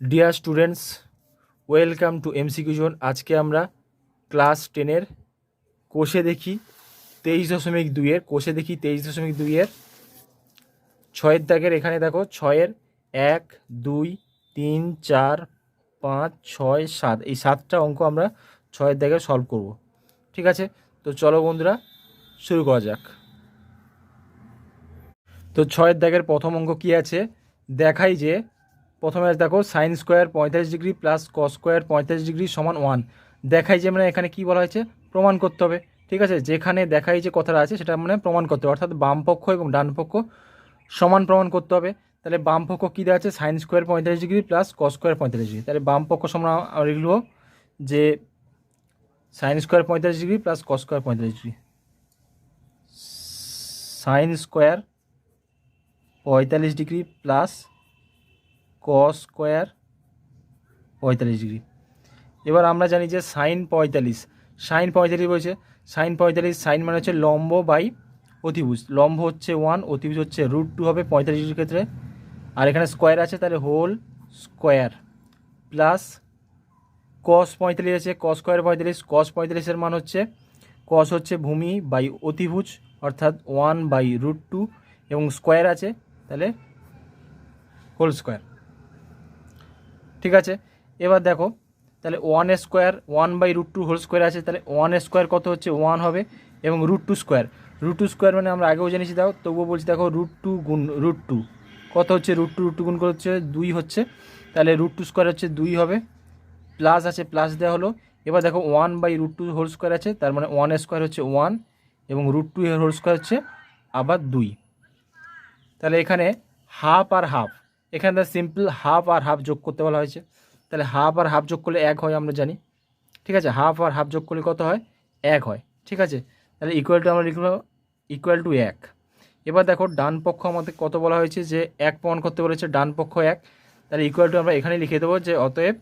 Dear students welcome to MCQ zone আজকে আমরা class টেনের কোষে দেখি, তেইশ দশমিক দুইয়ের কোষে দেখি তেইশ দশমিক দুইয়ের ছয়ের দাগের এখানে দেখো, ছয়ের এক, দুই, তিন, চার, পাঁচ, ছয়, সাত। এই সাতটা অঙ্ক আমরা ছয়ের দাগে সলভ করব। ঠিক আছে? তো চলো বন্ধুরা, শুরু করা যাক। তো ছয়ের দাগের প্রথম অঙ্ক কী আছে? দেখাই যে প্রথমে দেখো সাইন স্কোয়ার পঁয়তাল্লিশ ডিগ্রি প্লাস কস স্কোয়ার পঁয়তাল্লিশ ডিগ্রি সমান ওয়ান দেখাই যে মানে এখানে কি বলা হয়েছে? প্রমাণ করতে হবে। ঠিক আছে? যেখানে দেখাই যে কথাটা আছে, সেটা মানে প্রমাণ করতে হবে। অর্থাৎ বাম পক্ষ এবং ডান পক্ষ সমান প্রমাণ করতে হবে। তাহলে বাম পক্ষ কী দেওয়া আছে? সাইন স্কোয়ার পঁয়তাল্লিশ ডিগ্রি প্লাস কস স্কোয়ার পঁয়তাল্লিশ ডিগ্রি তাহলে বাম পক্ষ সমান আমরা যে সাইন স্কোয়ার পঁয়তাল্লিশ ডিগ্রি প্লাস কস স্কোয়ার পঁয়তাল্লিশ ডিগ্রি সাইন স্কোয়ার পঁয়তাল্লিশ ডিগ্রি প্লাস কস স্কোয়ার পঁয়তাল্লিশ ডিগ্রি এবার আমরা জানি যে সাইন পঁয়তাল্লিশ। সাইন পঁয়তাল্লিশ বলছে। সাইন পঁয়তাল্লিশ সাইন মানে হচ্ছে লম্ব বাই অতিভুজ। লম্ব হচ্ছে ওয়ান অতিভুজ হচ্ছে রুট টু হবে পঁয়তাল্লিশ ডিগ্রির ক্ষেত্রে। আর এখানে স্কোয়ার আছে, তাহলে হোল স্কোয়ার প্লাস কস পঁয়তাল্লিশ আছে। কস স্কোয়ার পঁয়তাল্লিশ কস পঁয়তাল্লিশের মান হচ্ছে কস হচ্ছে ভূমি বাই অতিভুজ, অর্থাৎ ওয়ান বাই রুট টু এবং স্কোয়ার আছে, তাহলে হোল স্কোয়ার ঠিক আছে? এবার দেখো, তাহলে one square one by root two whole square আছে, তাহলে ওয়ান স্কোয়ার কত হচ্ছে? ওয়ান হবে এবং root two square root two square মানে আমরা আগেও জেনেছি, দাও, তবুও বলছি দেখো রুট টু গুণ রুট টু কত হচ্ছে? রুট টু রুট টু গুণ করে হচ্ছে দুই হচ্ছে। তাহলে রুট টু স্কোয়ার হচ্ছে দুই হবে। প্লাস আছে প্লাস দেওয়া হলো। এবার দেখো one by root two whole square আছে, তার মানে ওয়ান স্কোয়ার হচ্ছে ওয়ান এবং রুট টু হোল স্কোয়ার হচ্ছে আবার দুই। তাহলে এখানে হাফ আর হাফ এখানে সিম্পল হাফ আর হাফ যোগ করতে বলা হয়েছে। তাহলে হাফ আর হাফ যোগ করলে এক হয় আমরা জানি। ঠিক আছে? হাফ আর হাফ যোগ করলে কত হয়? এক হয়। ঠিক আছে? তাহলে ইকুয়াল টু আমরা লিখব ইকুয়াল টু এক। এবার দেখো, ডান পক্ষ আমাদের কত বলা হয়েছে যে এক প্রমাণ করতে বলেছে, ডান পক্ষ এক। তাহলে ইকুয়াল টু আমরা এখানে লিখে দেবো যে অতএব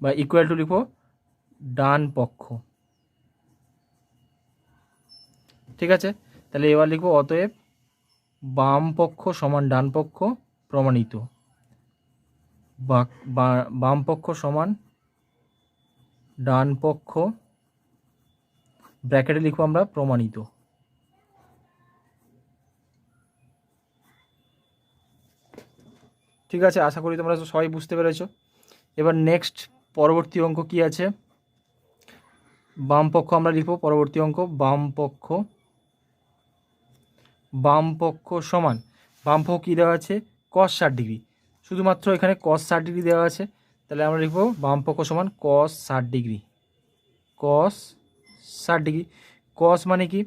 বা ইকুয়াল টু লিখব ডান পক্ষ। ঠিক আছে? তাহলে এবার লিখব অতএব বাম পক্ষ সমান ডান পক্ষ প্রমাণিত। বাম পক্ষ সমান, ডান পক্ষ, ব্র্যাকেটে লিখব আমরা প্রমাণিত। ঠিক আছে, আশা করি তোমরা সবাই বুঝতে পেরেছ। এবার নেক্সট পরবর্তী অঙ্ক কি আছে? বাম পক্ষ আমরা লিখব পরবর্তী অঙ্ক, বাম পক্ষ বাম পক্ষ সমান। বাম পক্ষ কী দেওয়া আছে? কস ষাট ডিগ্রি। শুধুমাত্র এখানে কস ষাট ডিগ্রি দেওয়া আছে, তাহলে আমরা লিখব বাম পক্ষ সমান কস ষাট ডিগ্রি। কস ষাট ডিগ্রি। কস মানে কি?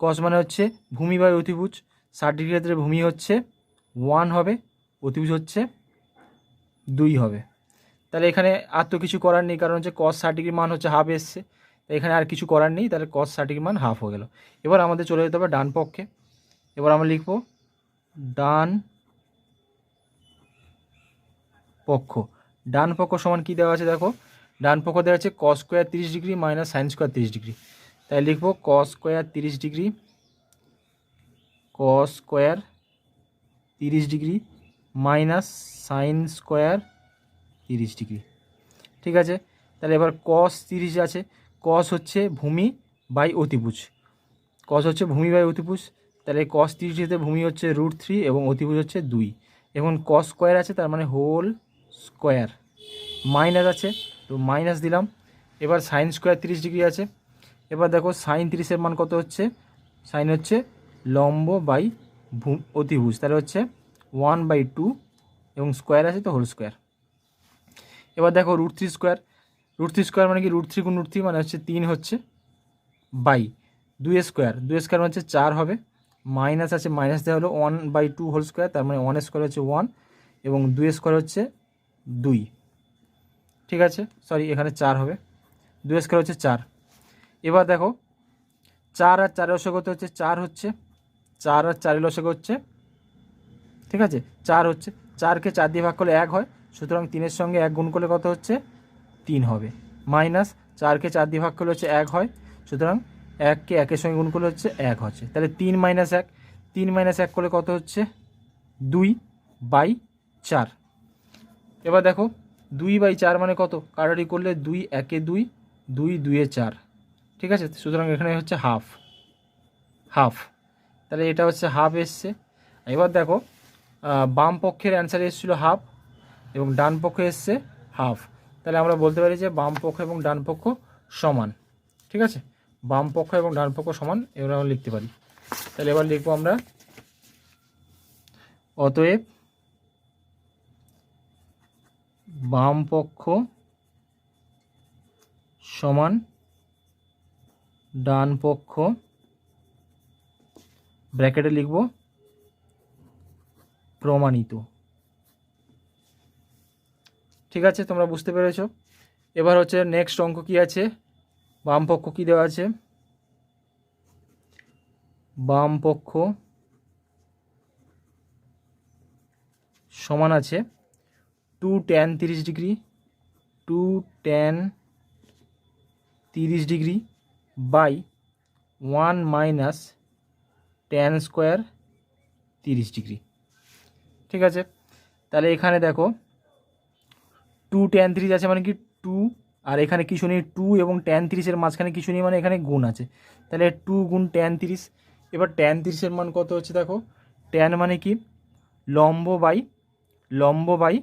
কস মানে হচ্ছে ভূমি বাই অতিভুজ। ষাট ডিগ্রি ক্ষেত্রে ভূমি হচ্ছে ওয়ান হবে, অতিভুজ হচ্ছে দুই হবে। তাহলে এখানে আর তো কিছু করার নেই, কারণ হচ্ছে কস ষাট ডিগ্রির মান হচ্ছে হাফ এসছে। এখানে আর কিছু করার নেই, তাহলে কস ষাট ডিগ্রির মান হাফ হয়ে গেল। এবার আমাদের চলে যেতে হবে ডান পক্ষে। এবার আমরা লিখব ডান পক্ষ। ডান পক্ষ সমান কী দেওয়া আছে দেখো? ডান পক্ষ দেওয়া আছে কস স্কোয়ার তিরিশ ডিগ্রি মাইনাস সাইন স্কোয়ার তিরিশ ডিগ্রি। তাই লিখব কস স্কোয়ার তিরিশ ডিগ্রি কস স্কোয়ার তিরিশ ডিগ্রি মাইনাস সাইন স্কোয়ার তিরিশ ডিগ্রি। ঠিক আছে? তাহলে এবার কস তিরিশ আছে। কস হচ্ছে ভূমি বাই অতিভুজ। কস হচ্ছে ভূমি বাই অতিভুজ। তাহলে কস তিরিশটিতে ভূমি হচ্ছে রুট থ্রি এবং অতিভুজ হচ্ছে দুই। এবং কস স্কোয়ার আছে, তার মানে হোল স্কোয়ার। মাইনাস আছে, তো মাইনাস দিলাম। এবার সাইন স্কোয়ার তিরিশ ডিগ্রি আছে। এবার দেখো সাইন তিরিশের মান কত হচ্ছে? সাইন হচ্ছে লম্ব বাই অতিভুজ। তাহলে হচ্ছে ওয়ান বাই টু এবং স্কোয়ার আছে তো হোল স্কোয়ার এবার দেখো root three square root three square মানে কি? রুট থ্রি গুণ রুট থ্রি মানে হচ্ছে তিন হচ্ছে বাই দুই স্কোয়ার দুই স্কোয়ার মানে হচ্ছে চার হবে। মাইনাস আছে, মাইনাস দেওয়া হলো one by two whole square তার মানে ওয়ান স্কোয়ার হচ্ছে ওয়ান এবং দুই স্কোয়ার হচ্ছে দুই। ঠিক আছে? সরি এখানে চার হবে। দুই স্কোয়ার হচ্ছে চার। এবার দেখো, চার আর চারের লসক হতে হচ্ছে, চার হচ্ছে, চার আর চারের লসক হচ্ছে, ঠিক আছে? চার হচ্ছে, চারকে চার দিয়ে ভাগ করলে এক হয়, সুতরাং তিনের সঙ্গে এক গুণ করলে কত হচ্ছে? তিন হবে। মাইনাস চারকে চার দিয়ে ভাগ করলে হচ্ছে এক হয়, সুতরাং এককে একের সঙ্গে গুণ করলে হচ্ছে এক হচ্ছে। তাহলে তিন মাইনাস এক, তিন মাইনাস এক করলে কত হচ্ছে? দুই বাই চার। এবার দেখো, দুই বাই চার মানে কত? কাটারি করলে দুই একে দুই দুই দুইয়ে চার। ঠিক আছে? সুতরাং এখানে হচ্ছে হাফ। হাফ। তাহলে এটা হচ্ছে হাফ এসছে। এবার দেখো বাম পক্ষের অ্যান্সার এসেছিল হাফ এবং ডান পক্ষে এসছে হাফ। তাহলে আমরা বলতে পারি যে বাম পক্ষ এবং ডান পক্ষ সমান। ঠিক আছে? বাম পক্ষ এবং ডান পক্ষ সমান, এবার আমরা লিখতে পারি। তাহলে এবার লিখব আমরা, অতএব বাম পক্ষ সমান ডান পক্ষ ব্র্যাকেটে লিখব প্রমাণিত। ঠিক আছে, তোমরা বুঝতে পেরেছ? এবার হচ্ছে নেক্সট অঙ্ক কি আছে? বাম পক্ষ কি দেওয়া আছে? বাম পক্ষ সমান আছে টু টেন তিরিশ ডিগ্রি টু টেন তিরিশ degree by one minus tan square তিরিশ ডিগ্রি। ঠিক আছে? তাহলে এখানে দেখো টু টেন তিরিশ আছে মানে কি টু আর এখানে কিছু নেই টু এবং টেন তিরিশের মাঝখানে কিছু নেই মানে এখানে গুণ আছে। তাহলে টু গুণ টেন তিরিশ, এবার টেন তিরিশের মান কত হচ্ছে দেখো? টেন মানে কি? লম্ব বাই লম্ব বাই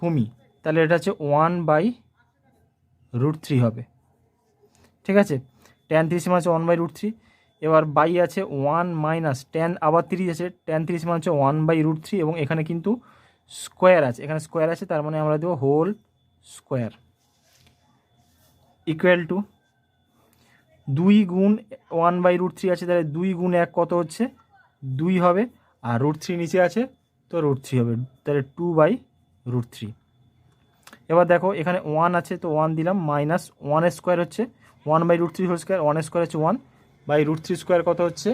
ভূমি, তাহলে এটা হচ্ছে ওয়ান বাই রুট থ্রি হবে। ঠিক আছে? টেন তিরিশ মানে হচ্ছে ওয়ান বাই রুট থ্রি এবার বাই আছে ওয়ান মাইনাস টেন আবার তিরিশ আছে টেন তিরিশ মানে হচ্ছে ওয়ান বাই রুট থ্রি এবং এখানে কিন্তু স্কোয়ার আছে। এখানে স্কোয়ার আছে, তার মানে আমরা দেবো হোল স্কোয়ার ইকুয়াল টু দুই গুণ ওয়ান বাই রুট থ্রি আছে, তাহলে দুই গুণ এক কত হচ্ছে? দুই হবে। আর রুট থ্রি নিচে আছে, তো রুট থ্রি হবে। তাহলে টু বাই রুট থ্রি এবার দেখো, এখানে ওয়ান আছে, তো ওয়ান দিলাম মাইনাস ওয়ানের স্কোয়ার হচ্ছে one by root three whole square ওয়ানের স্কোয়ার হচ্ছে one by root three square কত হচ্ছে?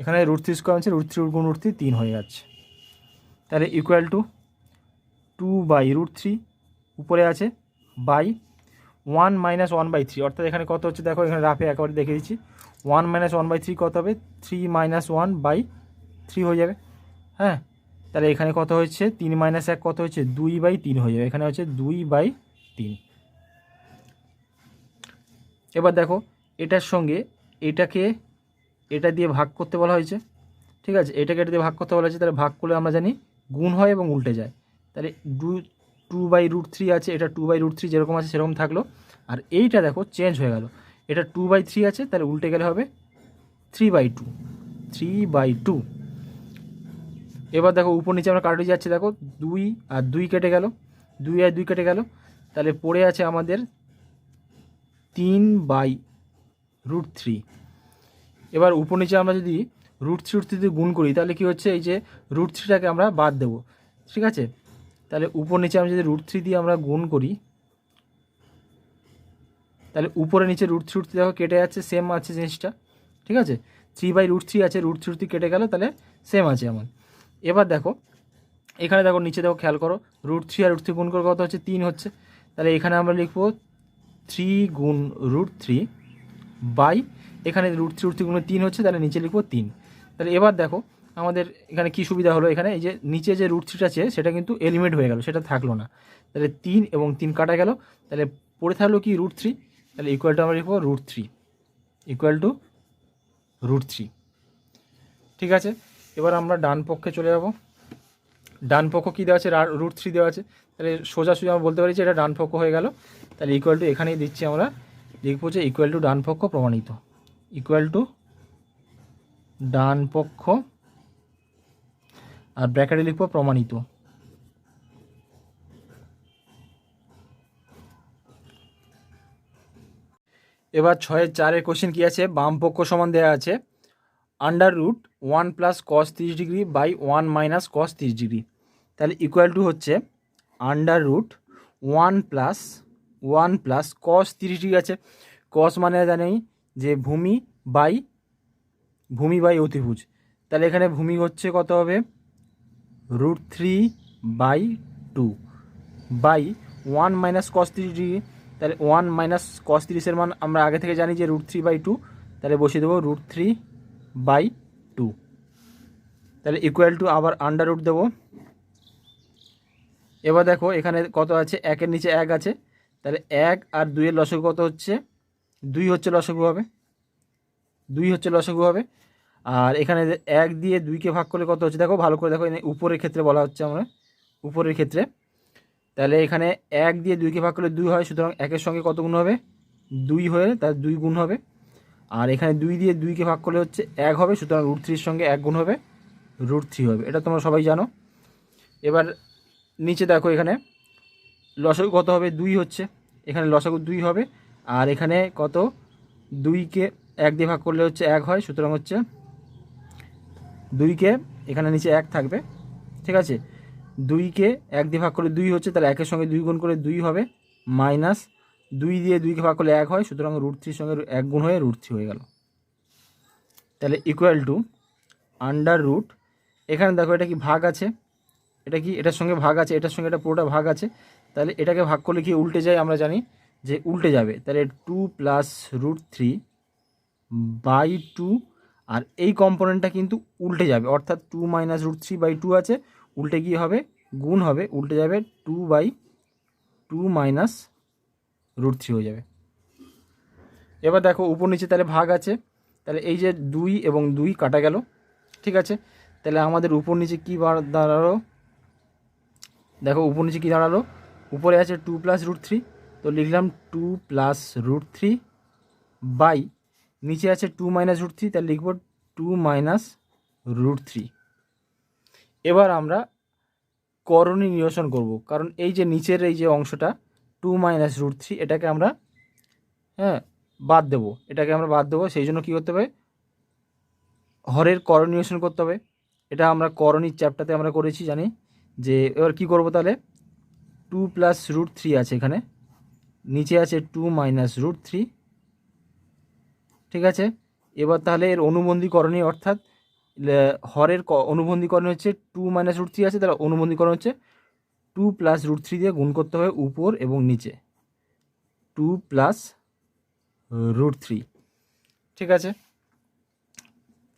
এখানে রুট থ্রি স্কোয়ার হচ্ছে রুট থ্রি গুণ রুট থ্রি তিন হয়ে যাচ্ছে। তাহলে equal to two by root three উপরে আছে by one minus one by three অর্থাৎ এখানে কত হচ্ছে দেখো, এখানে রাফে একেবারে দেখে দিচ্ছি। One minus one by three কত হবে? Three minus one by three হয়ে যাবে। হ্যাঁ? তাহলে এখানে কত হচ্ছে তিন মাইনাস এক কত হচ্ছে দুই বাই তিন হয়ে যাবে। এখানে হচ্ছে দুই বাই তিন। এবার দেখো, এটার সঙ্গে এটাকে এটা দিয়ে ভাগ করতে বলা হয়েছে। ঠিক আছে? এটাকে এটা দিয়ে ভাগ করতে বলা হয়েছে। তাহলে ভাগ করলে আমরা জানি গুণ হয় এবং উল্টে যায়। তাহলে two two by root three আছে। এটা টু বাই রুট থ্রি যেরকম আছে, সেরকম থাকল। আর এইটা দেখো চেঞ্জ হয়ে গেল। এটা টু বাই থ্রি আছে, তাহলে উল্টে গেলে হবে three by two three by two এবার দেখো উপর নিচে আমরা কাটে যাচ্ছি, দেখো দুই আর দুই কেটে গেল। দুই আর দুই কেটে গেল। তাহলে পড়ে আছে আমাদের তিন বাই রুট থ্রি। এবার উপর নিচে আমরা যদি রুট থ্রি রুট গুণ করি, তাহলে কি হচ্ছে? এই যে রুট থ্রিটাকে আমরা বাদ দেবো। ঠিক আছে? তাহলে উপর নিচে আমরা যদি রুট থ্রি দিয়ে আমরা গুণ করি, তাহলে উপরে নিচে রুট থ্রি রুট দেখো কেটে যাচ্ছে সেম আছে জিনিসটা। ঠিক আছে? থ্রি বাই রুট থ্রি আছে, রুট থ্রি থ্রি কেটে গেল, তাহলে সেম আছে এমন এবার দেখো, এখানে দেখো, নিচে দেখো, খেয়াল করো রুট থ্রি আর রুট থ্রি গুণ করে কত হচ্ছে? তিন হচ্ছে। তাহলে এখানে আমরা লিখব থ্রি গুণ রুট থ্রি বাই এখানে রুট থ্রি রুট থ্রি গুণ তিন হচ্ছে, তাহলে নিচে লিখব তিন। তাহলে এবার দেখো, আমাদের এখানে কি সুবিধা হলো? এখানে এই যে নিচে যে রুট থ্রিটা আছে, সেটা কিন্তু এলিমেন্ট হয়ে গেল, সেটা থাকল না। তাহলে তিন এবং তিন কাটা গেল, তাহলে পড়ে থাকল কি রুট থ্রি তাহলে ইকুয়াল টু আমরা লিখব root three equal to root three ঠিক আছে? এবার আমরা ডান পক্ষে চলে যাব। ডান পক্ষ কী দেওয়া আছে? রুট থ্রি দেওয়া আছে। তাহলে সোজা সোজা আমরা বলতে পারি যে এটা ডান পক্ষ হয়ে গেল। তাহলে ইকুয়াল টু এখানেই দিচ্ছি আমরা। লিখব যে ইকুয়াল টু ডান পক্ষ প্রমাণিত। ইকুয়াল টু ডান পক্ষ আর ব্র্যাকেটে লিখব প্রমাণিত। এবার ছয়ের চারের কোশ্চেন কী আছে? বাম পক্ষ সমান দেওয়া আছে। Under root one plus cos তিরিশ degree by one minus cos তিরিশ ডিগ্রি তাহলে ইকুয়াল টু হচ্ছে under root one plus one plus cos তিরিশ ডিগ্রি আছে। কস মানে জানি যে ভূমি বাই ভূমি বাই অতিভুজ। তাহলে এখানে ভূমি হচ্ছে কত হবে? Root three by two by one minus cos তিরিশ ডিগ্রি তাহলে ওয়ান মাইনাস কস তিরিশের মান আমরা আগে থেকে জানি যে রুট থ্রি বাই টু তাহলে বসিয়ে দেবো রুট থ্রি বাই টু। তাহলে ইকুয়াল টু আবার আন্ডার রুট দেবো। এবার দেখো এখানে কত আছে? একের নিচে এক আছে। তাহলে এক আর দুইয়ের লসগু কত হচ্ছে? দুই হচ্ছে লসগু হবে। দুই হচ্ছে লসগু হবে। আর এখানে এক দিয়ে দুইকে ভাগ করলে কত হচ্ছে? দেখো ভালো করে দেখো উপরের ক্ষেত্রে বলা হচ্ছে আমরা। উপরের ক্ষেত্রে। তাহলে এখানে এক দিয়ে দুইকে ভাগ করলে দুই হয়, সুতরাং একের সঙ্গে কত গুণ হবে? দুই হয়ে তার দুই গুণ হবে। আর এখানে দুই দিয়ে দুইকে ভাগ করলে হচ্ছে এক হবে, সুতরাং রুট থ্রির সঙ্গে এক গুণ হবে, রুট থ্রি হবে। এটা তোমরা সবাই জানো। এবার নিচে দেখো এখানে, লসাগু কত হবে? দুই হচ্ছে। এখানে লসাগু দুই হবে, আর এখানে কত? দুইকে এক দিয়ে ভাগ করলে হচ্ছে এক হয়, সুতরাং হচ্ছে দুইকে, এখানে নিচে এক থাকবে। ঠিক আছে? দুইকে এক দিয়ে ভাগ করলে দুই হচ্ছে, তাহলে একের সঙ্গে দুই গুণ করে দুই হবে, মাইনাস দুই দিয়ে দুইকে ভাগ করলে এক হয়, সুতরাং রুট থ্রির সঙ্গে এক গুণ হয়ে রুট থ্রি হয়ে গেল। তাহলে ইকুয়াল টু আন্ডার রুট এখানে দেখো এটা কি ভাগ আছে? এটা কি? এটার সঙ্গে ভাগ আছে, এটার সঙ্গে এটা পুরোটা ভাগ আছে। তাহলে এটাকে ভাগ করলে কি উল্টে যায় আমরা জানি? যে উল্টে যাবে। তাহলে two plus root three by two আর এই কম্পোনেন্টটা কিন্তু উল্টে যাবে। অর্থাৎ two minus root three by two আছে। উল্টে গিয়ে হবে, গুণ হবে, উল্টে যাবে two by two minus root three হয়ে যাবে। এবার দেখো উপর নিচে তাহলে ভাগ আছে। তাহলে এই যে দুই এবং দুই কাটা গেল, ঠিক আছে? তাহলে আমাদের উপর নিচে কী দাঁড়াল? দেখো উপর নিচে কী দাঁড়াল? উপরে আছে টু প্লাস রুট থ্রি তো লিখলাম two plus root three by নিচে আছে টু মাইনাস রুট থ্রি তাহলে লিখব টু মাইনাস রুট থ্রি এবার আমরা করণী নিরসন করব, কারণ এই যে নিচের এই যে অংশটা টু মাইনাস রুট থ্রি এটাকে আমরা হ্যাঁ বাদ দেবো। এটাকে আমরা বাদ দেবো, সেই জন্য কী করতে হবে? হরের করণ নিরসন করতে হবে। এটা আমরা করণীর চ্যাপ্টারতে আমরা করেছি, জানি? যে, এবার কী করব তাহলে? টু প্লাস রুট থ্রি আছে এখানে। নিচে আছে টু মাইনাস রুট থ্রি ঠিক আছে? এবার তাহলে এর অনুবন্ধীকরণী অর্থাৎ হরের অনুবন্ধীকরণ হচ্ছে টু মাইনাস রুট থ্রি আছে, তাহলে অনুবন্ধীকরণ হচ্ছে টু প্লাস রুট থ্রি দিয়ে গুণ করতে হবে উপর এবং নিচে। টু প্লাস রুট থ্রি ঠিক আছে?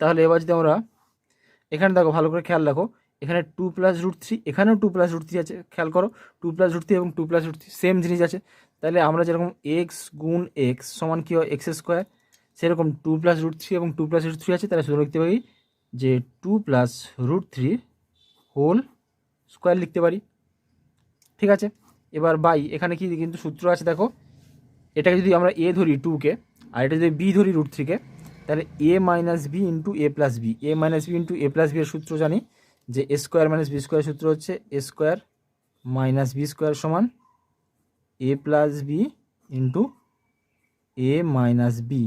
তাহলে এবার যদি আমরা এখানে দেখো, ভালো করে খেয়াল রাখো, এখানে টু প্লাস রুট থ্রি এখানেও টু প্লাস রুট থ্রি আছে, খেয়াল করো টু প্লাস রুট থ্রি এবং two plus root three same জিনিস আছে। তাহলে আমরা যেরকম এক্স গুণ এক্স সমান কী হয়? এক্স স্কোয়ার সেরকম টু প্লাস রুট থ্রি এবং টু প্লাস রুট থ্রি আছে, তাহলে শুধু লিখতে পারি যে two plus root three whole square লিখতে পারি। ঠিক আছে? এবার বাই, এখানে কি কিন্তু সূত্র আছে দেখো। এটাকে যদি আমরা এ ধরি টুকে আর এটা যদি বি ধরি রুট থ্রিকে তাহলে A minus B into A plus B A minus B into A plus B এর সূত্র জানি, যে A square minus B square সূত্র হচ্ছে A square minus B square সমান A plus B into A minus B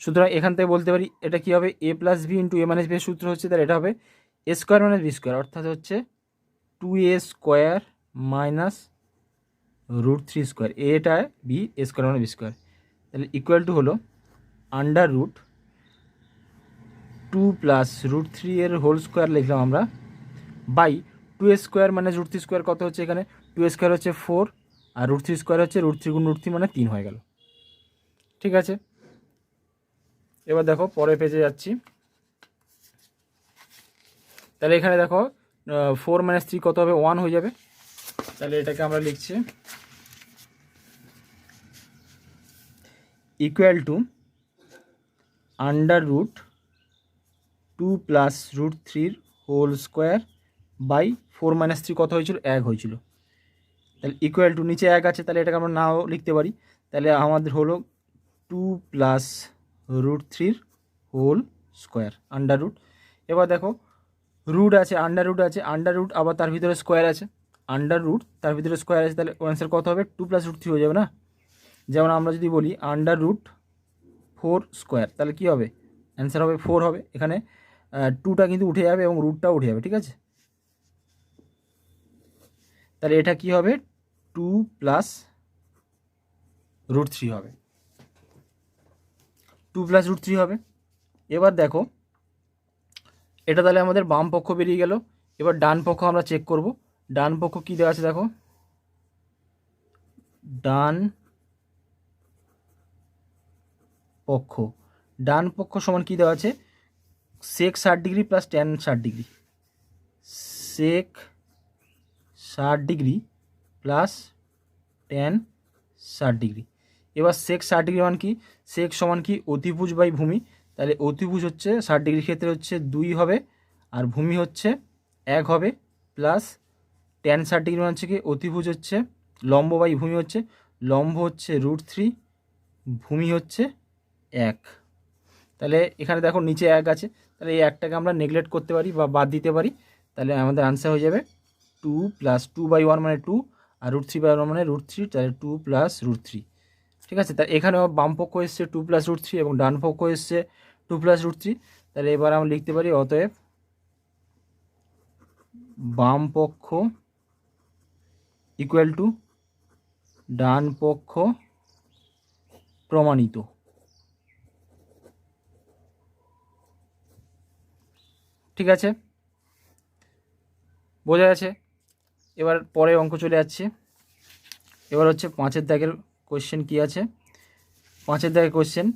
সুতরাং এখান থেকে বলতে পারি, এটা কী হবে? A plus B into A minus B এর সূত্র হচ্ছে, তাহলে এটা হবে স্কোয়ার মাইনাস বি স্কোয়ার, অর্থাৎ হচ্ছে two A square minus root three square, এটা বি স্কোয়ার মানে বি স্কোয়ার। তাহলে ইকুয়াল টু হলো under root two plus root three এর হোল স্কোয়ার লিখলাম আমরা বাই টু এ স্কোয়ার মানে রুট থ্রি স্কোয়ার কত হচ্ছে এখানে? টু এ স্কোয়ার হচ্ছে ফোর আর রুট থ্রি স্কোয়ার হচ্ছে রুট থ্রি গুণ রুট থ্রি মানে তিন হয়ে গেল। ঠিক আছে? এবার দেখো, পরে পেজে যাচ্ছি। তাহলে এখানে দেখো ফোর মাইনাস থ্রি কত হবে? ওয়ান হয়ে যাবে। তাহলে এটাকে আমরা লিখছি equal to under root two plus root থ্রির whole square by four minus three কত হয়েছিল? এক হয়েছিল। তাহলে ইকুয়াল টু নিচে এক আছে, তাহলে এটাকে আমরা নাও লিখতে পারি। তাহলে আমাদের হলো টু প্লাস রুট থ্রির হোল স্কোয়ার আন্ডার রুট এবার দেখো রুট আছে আন্ডার রুট আছে আন্ডার রুট আবার তার ভিতরে স্কোয়ার আছে। আন্ডার রুট তার ভিতরে স্কোয়ার আছে, তাহলে অ্যান্সার কত হবে? টু প্লাস রুট থ্রি হয়ে যাবে না? যেমন আমরা যদি বলি আন্ডার রুট ফোর স্কোয়ার তাহলে কী হবে? অ্যান্সার হবে ফোর হবে। এখানে টুটা কিন্তু উঠে যাবে এবং রুটটাও উঠে যাবে, ঠিক আছে? তাহলে এটা কি হবে? টু প্লাস রুট থ্রি হবে। টু প্লাস রুট থ্রি হবে। এবার দেখো এটা তাহলে আমাদের বাম পক্ষ বেরিয়ে গেল। এবার ডান পক্ষ আমরা চেক করব। ডান পক্ষ কী দেওয়া আছে দেখো। ডান পক্ষ। ডান পক্ষ সমান কী দেওয়া আছে? সেক ষাট ডিগ্রি প্লাস টেন ষাট ডিগ্রি। সেক ষাট ডিগ্রি প্লাস টেন ষাট ডিগ্রি। এবার সেক ষাট ডিগ্রি মান কি? সেক সমান কি? অতিভুজ বাই ভূমি। তাহলে অতিভুজ হচ্ছে ষাট ডিগ্রির ক্ষেত্রে হচ্ছে দুই হবে, আর ভূমি হচ্ছে এক হবে প্লাস টেন ষাট ডিগ্রি মান হচ্ছে কি অতিভুজ হচ্ছে লম্ব বাই ভূমি হচ্ছে, লম্ব হচ্ছে রুট থ্রি ভূমি হচ্ছে এক। তাহলে এখানে দেখো নিচে এক আছে, তাহলে এই একটাকে আমরা নেগলেক্ট করতে পারি বা বাদ দিতে পারি, তাহলে আমাদের আনসার হয়ে যাবে two plus two by one মানে টু আর রুট থ্রি বাই ওয়ান মানে রুট থ্রি তাহলে টু প্লাস রুট থ্রি ঠিক আছে? তা এখানেও বাম পক্ষ এসছে টু প্লাস রুট থ্রি এবং ডান পক্ষ এসছে টু প্লাস রুট থ্রি তাহলে এবার আমরা লিখতে পারি, অতএব বাম পক্ষ ইকুয়াল টু ডান পক্ষ প্রমাণিত। ঠিক আছে? বোঝা যাচ্ছে এবার পরে অঙ্ক চলে যাচ্ছে। এবার হচ্ছে পাঁচের দাগের কোশ্চেন কি আছে? পাঁচের দাগের কোশ্চেন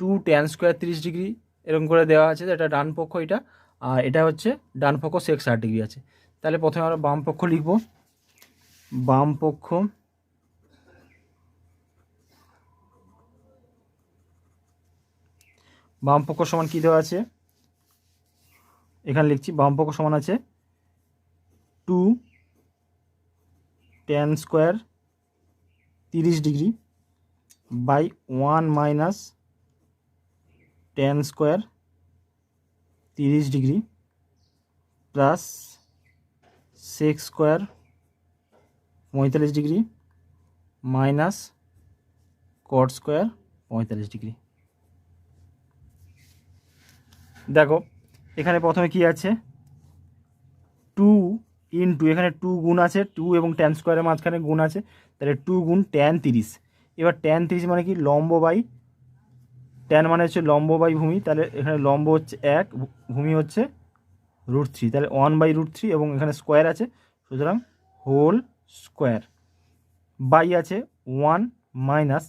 টু ট্যান স্কোয়ার তিরিশ ডিগ্রি এরকম করে দেওয়া আছে, এটা ডান পক্ষ এটা, আর এটা হচ্ছে ডান পক্ষ সেক ষাট ডিগ্রি আছে। তাহলে প্রথমে আমরা বাম পক্ষ লিখব। বাম পক্ষ বাম পক্ষ সমান কী দেওয়া আছে? এখানে লিখছি, বাম পক্ষ সমান আছে টু টেন স্কোয়ার তিরিশ degree by one minus tan square তিরিশ ডিগ্রি প্লাস সিক্স স্কোয়ার পঁয়তাল্লিশ ডিগ্রি মাইনাস কট স্কোয়ার পঁয়তাল্লিশ ডিগ্রি। দেখো, এখানে প্রথমে কি আছে? টু ইন্টু এখানে টু গুণ আছে টু এবং ট্যান স্কোয়ারের মাঝখানে গুণ আছে, তাহলে টু গুণ ট্যান তিরিশ। এবার ট্যান তিরিশ মানে কি? লম্ব বাই ট্যান মানে হচ্ছে লম্ব বাই ভূমি, তাহলে এখানে লম্ব হচ্ছে এক ভূমি হচ্ছে রুট থ্রি তাহলে ওয়ান বাই রুট থ্রি এবং এখানে স্কোয়ার আছে, সুতরাং হোল স্কোয়ার বাই আছে ওয়ান মাইনাস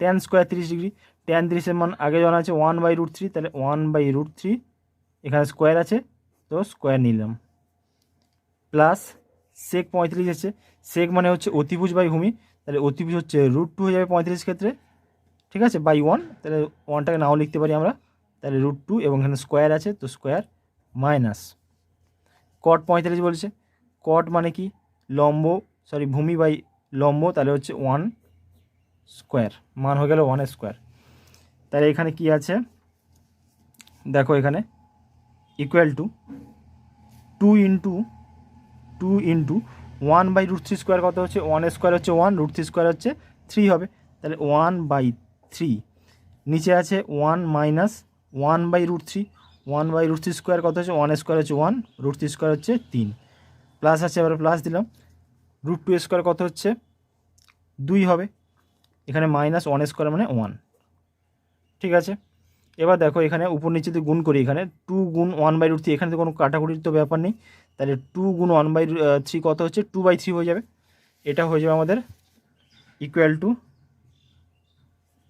ট্যান স্কোয়ার তিরিশ ডিগ্রি ট্যান তিরিশের মান আগে জানা আছে ওয়ান বাই রুট থ্রি তাহলে ওয়ান বাই রুট থ্রি এখানে স্কোয়ার আছে, তো স্কোয়ার নিলাম। প্লাস সেক পঁয়ত্রিশ আছে সেক মানে হচ্ছে অতিভুজ বাই ভূমি, তাহলে অতিভুজ হচ্ছে রুট টু হয়ে যাবে পঁয়ত্রিশ ক্ষেত্রে ঠিক আছে? বাই ওয়ান তাহলে ওয়ানটাকে নাও লিখতে পারি আমরা। তাহলে রুট টু এবং এখানে স্কোয়ার আছে, তো স্কোয়ার মাইনাস কট পঁয়তাল্লিশ বলছে। কট মানে কি? লম্ব সরি ভূমি বাই লম্ব, তাহলে হচ্ছে ওয়ান স্কোয়ার মান হয়ে গেল ওয়ান স্কোয়ার তাহলে এখানে কি আছে? দেখো এখানে। Equal to two into two into one by root three square কত হচ্ছে? ওয়ান স্কোয়ার হচ্ছে ওয়ান রুট থ্রি স্কোয়ার হচ্ছে থ্রি হবে। তাহলে ওয়ান বাই থ্রি নিচে আছে one minus one by root three one by root three square কত হচ্ছে? ওয়ান স্কোয়ার হচ্ছে ওয়ান রুট থ্রি স্কোয়ার হচ্ছে তিন। প্লাস আছে, এবার প্লাস দিলাম। রুট টু স্কোয়ার কত হচ্ছে? দুই হবে। এখানে মাইনাস ওয়ান স্কোয়ার মানে ওয়ান ঠিক আছে? এবার দেখো এখানে উপর নিচে যদি গুণ করি এখানে টু গুণ ওয়ান বাই রুট থ্রি এখানে তো কোনো কাটাকুটির তো ব্যাপার নেই। তাহলে টু গুণ ওয়ান বাই থ্রি কত হচ্ছে? টু বাই থ্রি হয়ে যাবে। এটা হয়ে যাবে আমাদের equal to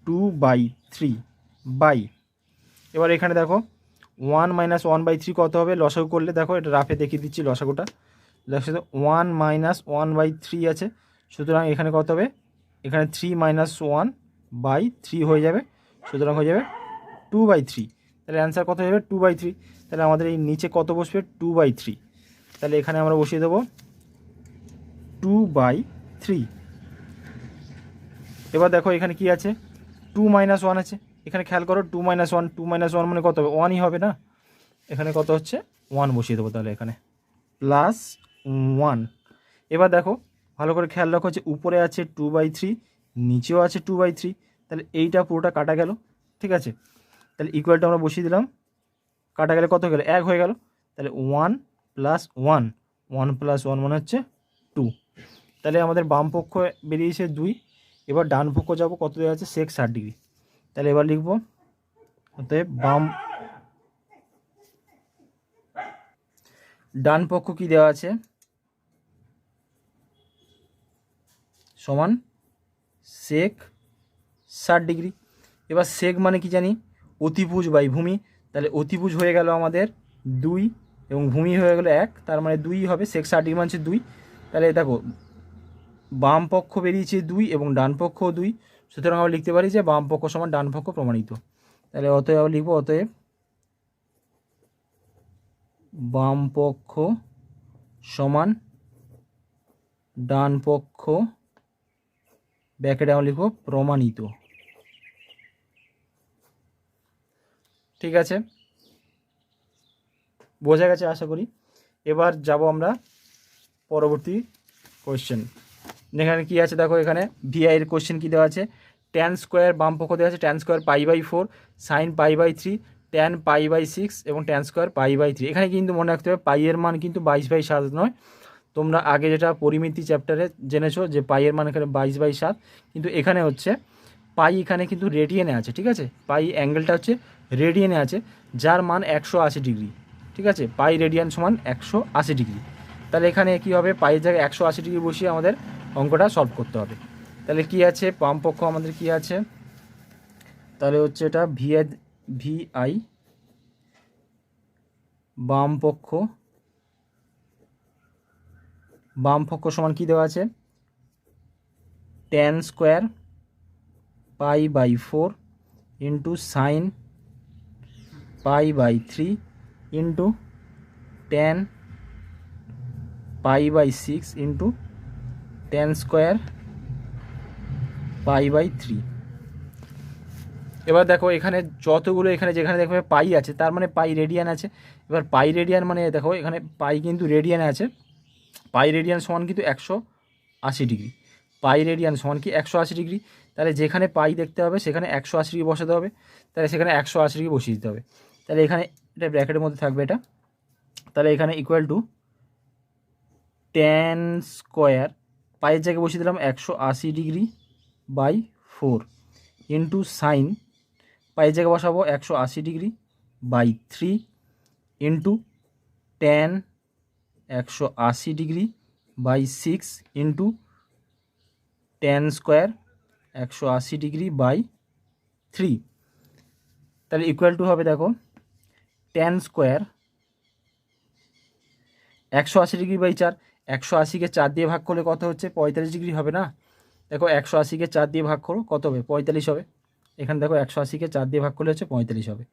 two by three by এবার এখানে দেখো one minus one by three কত হবে? লসাগু করলে দেখো, এটা রাফে দেখিয়ে দিচ্ছি লসাগুটা। লসাগু one minus one by three আছে। সুতরাং এখানে কত হবে? এখানে three minus one by three হয়ে যাবে। সুতরাং হয়ে যাবে টু বাই থ্রি তাহলে অ্যান্সার কত হয়ে যাবে? টু বাই থ্রি তাহলে আমাদের এই নিচে কত বসবে? টু বাই থ্রি তাহলে এখানে আমরা বসিয়ে দেবো টু বাই থ্রি এবার দেখো, এখানে কি আছে? টু মাইনাস ওয়ান আছে। এখানে খেয়াল করো two minus one two minus one মানে কত হবে? ওয়ানই হবে না? এখানে কত হচ্ছে? ওয়ান বসিয়ে দেবো তাহলে এখানে। প্লাস ওয়ান এবার দেখো, ভালো করে খেয়াল রাখো হচ্ছে উপরে আছে টু বাই থ্রি নিচেও আছে টু বাই থ্রি তাহলে এইটা পুরোটা কাটা গেল, ঠিক আছে? তাহলে ইকুয়ালটা আমরা বসিয়ে দিলাম। কাটা গেলে কত গেল? এক হয়ে গেল। তাহলে one plus one one plus one মানে হচ্ছে টু তাহলে আমাদের বাম পক্ষ বেরিয়েছে দুই। এবার ডান পক্ষ যাব, কত দেওয়া আছে? সেক ষাট ডিগ্রি তাহলে এবার লিখব, অতএব বাম ডান পক্ষ কি দেওয়া আছে? সমান সেক ষাট ডিগ্রি এবার সেক মানে কি জানি? অতিভুজ বাই ভূমি। তাহলে অতিভুজ হয়ে গেল আমাদের দুই এবং ভূমি হয়ে গেলো এক, তার মানে দুই হবে সেক্স ষাট ডিগ্রি মানে দুই। তাহলে দেখো বাম পক্ষ বেরিয়েছে দুই এবং ডান পক্ষ দুই। সুতরাং আমরা লিখতে পারি যে বাম পক্ষ সমান ডান পক্ষ প্রমাণিত। তাহলে অতএব আমরা লিখব অতএব বাম পক্ষ সমান ডান পক্ষ, ব্যাকেটে আমরা লিখব প্রমাণিত। ঠিক আছে? বোঝা গেছে আশা করি। এবার যাব আমরা পরবর্তী কোয়েশ্চেন এখানে কি আছে দেখো এখানে ভিআইয়ের কোশ্চেন কী দেওয়া আছে? ট্যান স্কোয়ার বাম পক্ষ দেওয়া আছে tan square pi by four sine pi by three tan pi by six এবং tan square pi by three এখানে কিন্তু মনে রাখতে হবে পাইয়ের মান কিন্তু বাইশ বাই সাত নয়। তোমরা আগে যেটা পরিমিতি চ্যাপ্টারে জেনেছো যে পাইয়ের মান এখানে বাইশ বাই সাত, কিন্তু এখানে হচ্ছে পাই এখানে কিন্তু রেডিয়ানে আছে, ঠিক আছে? পাই অ্যাঙ্গেলটা হচ্ছে রেডিয়ানে আছে, যার মান একশো আশি ডিগ্রি ঠিক আছে? পাই রেডিয়ান সমান একশো আশি ডিগ্রি তাহলে এখানে কি হবে? পাইয়ের জায়গায় একশো আশি ডিগ্রি বসিয়ে আমাদের অঙ্কটা সলভ করতে হবে। তাহলে কি আছে? পক্ষ আমাদের কি আছে? তাহলে হচ্ছে এটা ভি ভি আই বাম পক্ষ বাম পক্ষ সমান কি দেওয়া আছে? Tan square pi by four into sine pi by three into tan pi by six into tan square pi by three এবার দেখো এখানে যতগুলো এখানে যেখানে দেখবে পাই আছে, তার মানে পাই রেডিয়ান আছে। এবার পাই রেডিয়ান মানে দেখো এখানে পাই কিন্তু রেডিয়ানে আছে। পাই রেডিয়ান সমান কিন্তু একশো আশি ডিগ্রি। পাই রেডিয়ান সমান কি একশো আশি ডিগ্রি? তাহলে যেখানে পাই দেখতে হবে, সেখানে একশো আশি ডিগ্রি বসাতে হবে। তাহলে সেখানে একশো আশি ডিগ্রি বসিয়ে দিতে হবে। তাহলে এখানে এটা ব্র্যাকেটের মধ্যে থাকবে এটা। তাহলে এখানে ইকুয়াল টু টেন স্কোয়ার পায়ের জায়গায় বসিয়ে দিলাম একশো আশি degree by four into sine, পায়ের জায়গায় বসাবো একশো আশি degree by three into tan, একশো আশি degree by six into tan square, একশো আশি ডিগ্রি বাই থ্রি। তাহলে ইকুয়াল টু হবে দেখো টেন স্কোয়ার, একশো আশি ডিগ্রি বাই চার একশো আশিকে চার দিয়ে ভাগ করলে কত হচ্ছে? পঁয়তাল্লিশ ডিগ্রি হবে না? দেখো, একশো আশিকে চার দিয়ে ভাগ করো, কত হবে? পঁয়তাল্লিশ হবে। এখানে দেখো, একশো আশিকে চার দিয়ে ভাগ করলে হচ্ছে পঁয়তাল্লিশ হবে।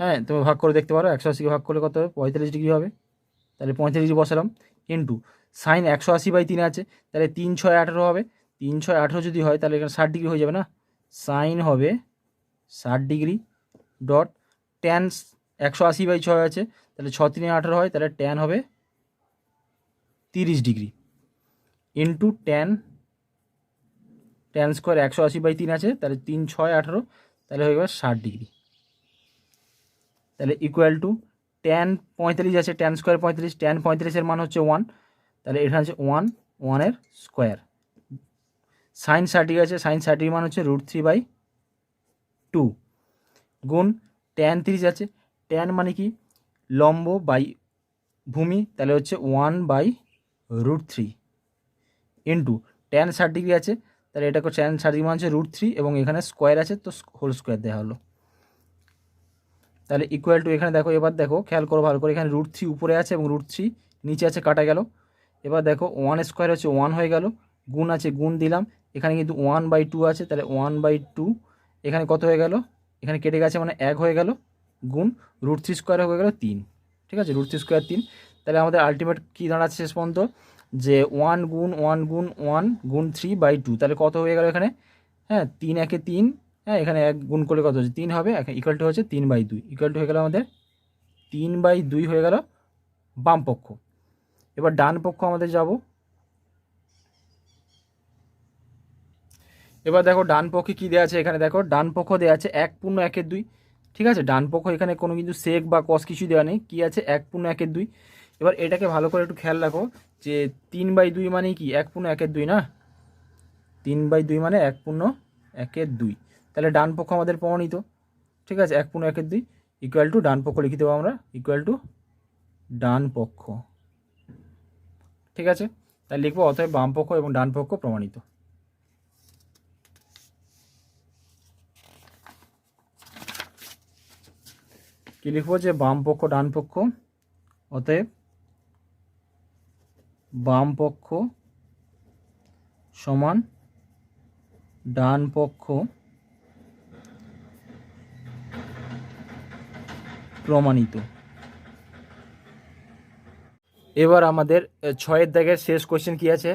হ্যাঁ তুমি ভাগ করে দেখতে পারো, একশো আশিকে ভাগ করলে কত হবে? পঁয়তাল্লিশ ডিগ্রি হবে। তাহলে পঁয়তাল্লিশ ডিগ্রি বসালাম। ইন্টু সাইন একশো আশি বাই তিন আছে, তাহলে তিন ছয় আঠেরো হবে। তিন ছয় আঠেরো যদি হয়, তাহলে এখানে ষাট ডিগ্রি হয়ে যাবে না? সাইন হবে ষাট ডিগ্রি ডট ট্যান একশো আশি বাই ছয় আছে, তাহলে ছ তিনে আঠেরো হয়, তাহলে ট্যান হবে তিরিশ degree. Into tan tan square একশো আশি বাই তিন আছে, তাহলে তিন ছয় আঠেরো, তাহলে হয়ে যাবে ষাট ডিগ্রি। তাহলে ইকুয়াল টু ট্যান পঁয়তাল্লিশ আছে ট্যান স্কোয়ার পঁয়তাল্লিশ ট্যান পঁয়তাল্লিশের মান হচ্ছে ওয়ান তাহলে এখানে হচ্ছে ওয়ান ওয়ানের স্কোয়ার সাইন ষাটি আছে সাইন ষাটির মান হচ্ছে রুট থ্রি বাই টু গুণ ট্যান তিরিশ আছে ট্যান মানে কি? লম্ব বাই ভূমি, তাহলে হচ্ছে one by root three into tan ষাট ডিগ্রি আছে, তাহলে এটা ট্যান ষাট ডিগ্রি মানে হচ্ছে রুট থ্রি এবং এখানে স্কোয়ার আছে, তো হোল স্কোয়ার দেওয়া হলো। তাহলে ইকুয়াল টু এখানে দেখো, এবার দেখো, খেয়াল করো ভালো করে, এখানে রুট থ্রি উপরে আছে এবং রুট থ্রি নিচে আছে, কাটা গেল। এবার দেখো ওয়ান স্কোয়ার হচ্ছে ওয়ান হয়ে গেল, গুণ আছে, গুণ দিলাম, এখানে কিন্তু ওয়ান বাই টু আছে, তাহলে ওয়ান বাই টু এখানে কত হয়ে গেল? এখানে কেটে গেছে মানে এক হয়ে গেল, গুণ রুট থ্রি স্কোয়ার হয়ে গেল তিন, ঠিক আছে? রুট থ্রি স্কোয়ার তিন তাহলে আমাদের আলটিমেট কী দাঁড়াচ্ছে শেষ পর্যন্ত? যে ওয়ান গুণ ওয়ান গুণ ওয়ান গুণ থ্রি বাই টু তাহলে কত হয়ে গেল এখানে? হ্যাঁ তিন একে তিন হ্যাঁ এখানে এক গুণ করলে কত হচ্ছে? তিন হবে ইকুয়াল টু হচ্ছে তিন বাই দুই ইকুয়াল টু হয়ে গেল আমাদের তিন বাই দুই হয়ে গেল বাম পক্ষ। এবার ডান পক্ষ আমাদের যাব। এবার দেখো ডান পক্ষে কী দেওয়া আছে এখানে? দেখো ডান পক্ষ দেওয়া আছে এক পূর্ণ একের দুই, ঠিক আছে? ডান পক্ষ এখানে কোনো কিন্তু সেক বা কস কিছু দেওয়া নেই, কী আছে? এক পূর্ণ একের দুই। এবার এটাকে ভালো করে একটু খেয়াল রাখো যে তিন বাই দুই মানে কি? এক পূর্ণ, একের দুই না? তিন বাই দুই মানে এক পূর্ণ, একের দুই। তাহলে ডান পক্ষ আমাদের প্রমাণিত। ঠিক আছে? এক পূর্ণ, একের দুই ইকুয়াল টু ডান পক্ষ লিখে দেবো আমরা। ইকুয়াল টু ডান পক্ষ। ঠিক আছে? তাহলে লিখব, অতএব বাম পক্ষ এবং ডান পক্ষ প্রমাণিত। কি লিখব যে বাম পক্ষ, ডান পক্ষ? অতএব বাম পক্ষ সমান ডান পক্ষ প্রমাণিত। এবার আমাদের ছয়ের দাগের শেষ কোশ্চেন কি আছে?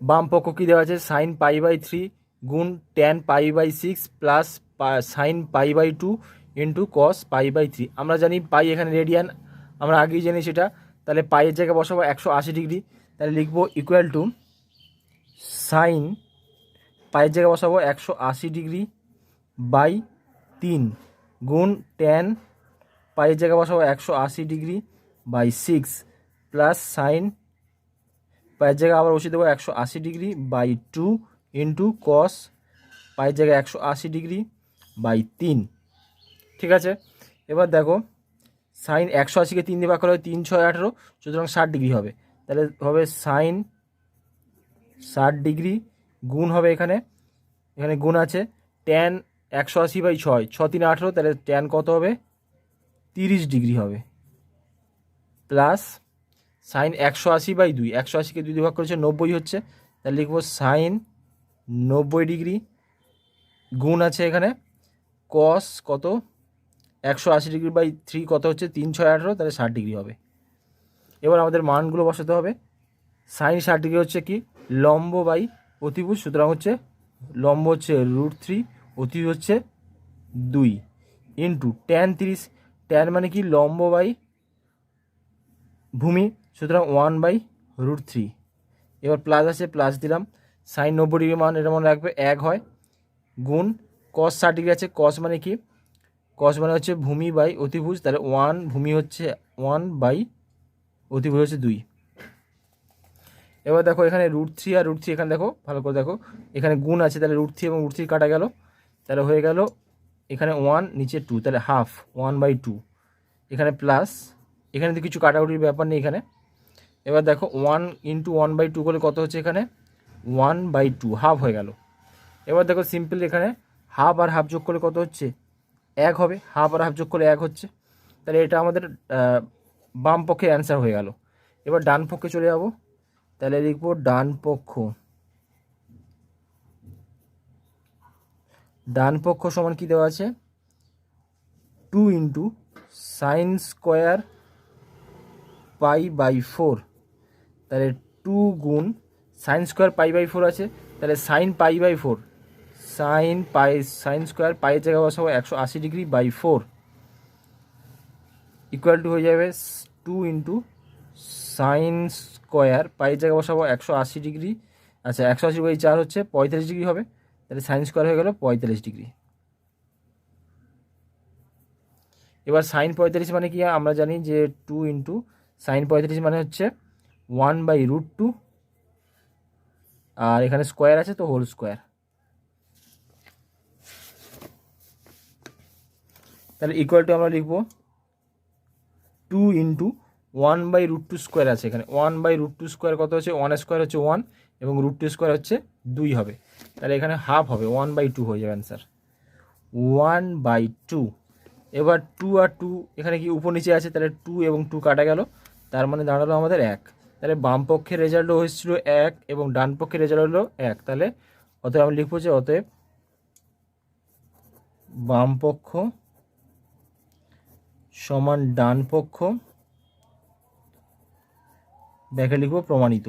বাম পক্ষ কি দেওয়া আছে? সাইন পাই বাই থ্রি গুণ tan pi by six plus sine pi by two into cos pi by three আমরা জানি পাই এখানে রেডিয়ান আমরা আগেই জানি সেটা। তাহলে পাইয়ের জায়গায় বসাবো একশো আশি ডিগ্রি তাহলে লিখব ইকুয়াল টু সাইন পায়ের জায়গায় বসাবো একশো আশি ডিগ্রি বাই তিন গুণ টেন পায়ের জায়গায় বসাবো একশো আশি degree by six plus sine পায়ের জায়গায় আবার বসিয়ে দেবো একশো আশি degree by two into cos পায়ের জায়গায় একশো আশি ডিগ্রি বাই তিন। ঠিক আছে? এবার দেখো সাইন একশো আশিকে তিন দিয়ে ভাগ করা হয় তিন ছয় আঠেরো, সুতরাং ষাট ডিগ্রি হবে। তাহলে হবে সাইন ষাট ডিগ্রি গুণ হবে এখানে। এখানে গুণ আছে ট্যান একশো আশি বাই ছয়, ছ তিন আঠেরো, তাহলে ট্যান কত হবে? তিরিশ ডিগ্রি হবে। প্লাস সাইন একশো আশি বাই দুই, একশো আশিকে দুই ভাগ করেছে নব্বই হচ্ছে, তাহলে লিখব সাইন নব্বই ডিগ্রি গুণ আছে এখানে। কস কত? একশো আশি ডিগ্রি বাই থ্রি কত হচ্ছে? তিন, ছয়, আঠেরো, তাহলে ষাট ডিগ্রি হবে। এবার আমাদের মানগুলো বসাতে হবে। সাইন ষাট হচ্ছে কি? লম্ব বাই অতিভুজ, সুতরাং হচ্ছে লম্ব হচ্ছে রুট থ্রি অতিভুজ হচ্ছে দুই ইন্টু ট্যান তিরিশ। ট্যান মানে কি? লম্ব বাই ভূমি, সুতরাং ওয়ান বাই রুট থ্রি এবার প্লাস আছে প্লাস দিলাম। সাইন নব্বই ডিগ্রি মান, এটা মনে রাখবে, এক হয়। গুণ কস ষাট ডিগ্রি আছে কস মানে কি? কস মানে হচ্ছে ভূমি বাই অতিভুজ, তাহলে ওয়ান ভূমি হচ্ছে ওয়ান বাই অতিভুজ হচ্ছে দুই। এবার দেখো এখানে রুট থ্রি আর রুট থ্রি এখানে দেখো, ভালো করে দেখো। এখানে গুণ আছে, তাহলে রুট থ্রি এবং রুট থ্রি কাটা গেল। তাহলে হয়ে গেল এখানে ওয়ান নিচে টু তাহলে হাফ ওয়ান বাই টু এখানে প্লাস এখানে তো কিছু কাটাকুটির ব্যাপার নেই এখানে। এবার দেখো one into one by two করলে কত হচ্ছে এখানে? ওয়ান বাই টু হাফ হয়ে গেল। এবার দেখো সিম্পল এখানে হাফ আর হাফ যোগ করলে কত হচ্ছে? এক হবে হাফ আর হাফ যোগ করলে এক হচ্ছে। তাহলে এটা আমাদের বাম পক্ষে অ্যান্সার হয়ে গেল। এবার ডান পক্ষে চলে যাব। তাহলে লিখব ডান পক্ষ। ডান পক্ষ সমান কি দেওয়া আছে? Two into sine square pi by four তাহলে টু গুণ sine square pi by four আছে। তাহলে sine pi by four sine pi sine square পাইয়ের জায়গায় বসাবো একশো আশি degree by four equal to হয়ে যাবে টু ইন্টু সাইন স্কোয়ার পাইয়ের জায়গায় বসাবো একশো আশি ডিগ্রি আচ্ছা একশো আশি বাই চার হচ্ছে পঁয়তাল্লিশ ডিগ্রি হবে। তাহলে সাইন স্কোয়ার হয়ে গেল পঁয়তাল্লিশ ডিগ্রি এবার সাইন পঁয়তাল্লিশ মানে কি? আমরা জানি যে টু ইন্টু সাইন পঁয়তাল্লিশ মানে হচ্ছে ওয়ান বাই রুট টু আর এখানে স্কোয়ার আছে তো হোল স্কোয়ার তাহলে ইকুয়াল টু আমরা লিখব two into one by root two square আছে এখানে। One by root two square কত হচ্ছে? ওয়ান স্কোয়ার হচ্ছে ওয়ান এবং রুট টু স্কোয়ার হচ্ছে দুই হবে। তাহলে এখানে হাফ হবে ওয়ান বাই টু হয়ে যাবে অ্যান্সার ওয়ান বাই টু এবার টু আর টু এখানে কি উপর নিচে আছে? তাহলে টু এবং টু কাটা গেল। তার মানে দাঁড়াল আমাদের এক। তাহলে বাম পক্ষের রেজাল্টও হয়েছিল এক এবং ডান পক্ষের রেজাল্ট হলো এক। তাহলে অতএব আমি লিখব যে অতএব বাম পক্ষ সমান ডান পক্ষ ব্যাকে লিখব প্রমাণিত।